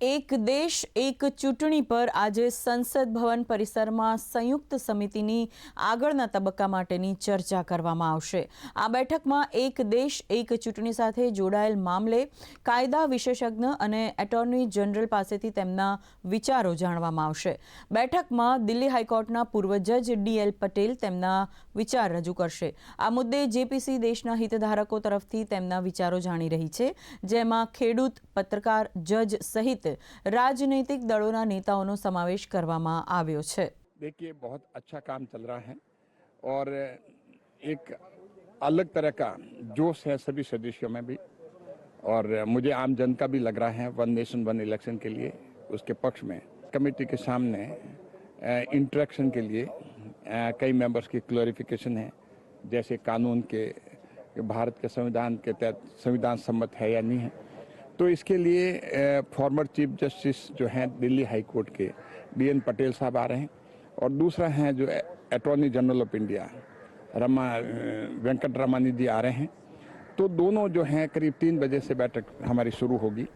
એક દેશ, એક ચૂંટણી પર આજે સંસદ ભવન પરિસરમાં સંયુક્ત સમિતિની આગળના તબક્કા માટેની ચર્ચા કરવામાં આવશે. આ બેઠકમાં એક દેશ, એક ચૂંટણી સાથે જોડાયેલ મામલે કાયદા વિશેષજ્ઞ અને એટોર્ની જનરલ પાસેથી તેમના વિચારો જાણવામાં આવશે. બેઠકમાં દિલ્હી હાઈકોર્ટના પૂર્વ જજ ડીએલ પટેલ તેમના વિચાર રજૂ કરશે. આ મુદ્દે જેપીસી દેશના હિતધારકો તરફથી તેમના વિચારો જાણી રહી છે, જેમાં ખેડૂત, પત્રકાર, જજ સહિત રાજનૈતિક દળોના નેતાઓનો સમાવેશ કરવામાં આવ્યો છે देखिए बहुत अच्छा काम चल रहा है और एक अलग तरह का जोश है सभी सदस्यों में भी और मुझे आम जन का भी लग रहा है वन नेशन वन इलेक्शन के लिए उसके पक्ष में कमेटी के सामने इंटरेक्शन के लिए अ, कई मेंबर्स की क्लैरिफिकेशन है जैसे कानून के भारत के संविधान के तहत संविधान सम्मत है या नहीं है तो इसके लिए फॉर्मर चीफ जस्टिस जो हैं दिल्ली हाई कोर्ट के डी एन पटेल साहब आ रहे हैं और दूसरा है जो attorney general of India Rama Venkata Ramani ji आ रहे हैं। तो दोनों जो हैं करीब तीन बजे से बैठक हमारी शुरू होगी।